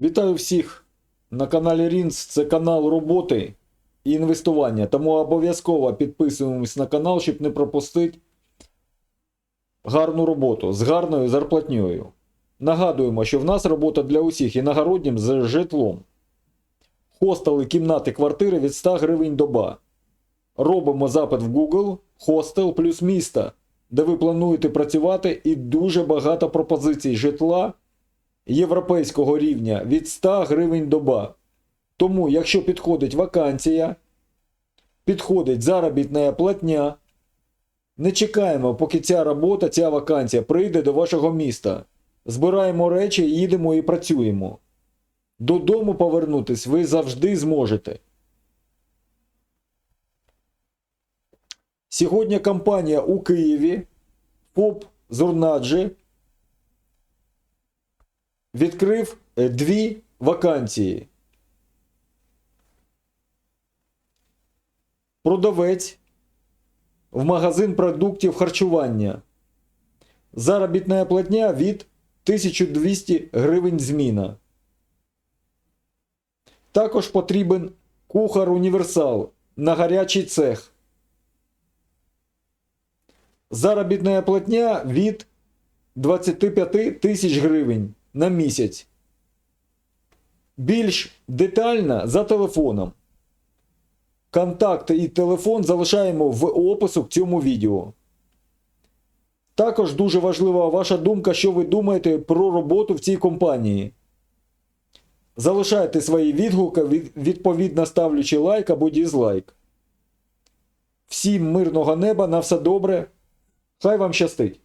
Вітаю всіх на каналі Рінс. Це канал роботи і інвестування. Тому обов'язково підписуємось на канал, щоб не пропустити гарну роботу з гарною зарплатньою. Нагадуємо, що в нас робота для усіх іногороднім з житлом. Хостели, кімнати, квартири від 100 гривень доба. Робимо запит в Google Хостел плюс місто, де ви плануєте працювати, і дуже багато пропозицій житла європейського рівня від 100 гривень доба. Тому, якщо підходить вакансія, підходить заробітна платня, не чекаємо, поки ця робота, ця вакансія прийде до вашого міста. Збираємо речі, їдемо і працюємо. Додому повернутись ви завжди зможете. Сьогодні компанія у Києві ФОП Зурнаджі відкрив е, дві вакансії. Продавець в магазин продуктів харчування. Заробітна платня від 1200 гривень зміна. Також потрібен кухар універсал на гарячий цех. Заробітна платня від 25 тисяч гривень на місяць. Більш детально за телефоном. Контакти і телефон залишаємо в опису к цьому відео. Також дуже важлива ваша думка, що ви думаєте про роботу в цій компанії. Залишайте свої відгуки, відповідно ставлячи лайк або дізлайк. Всім мирного неба, на все добре. Хай вам щастить!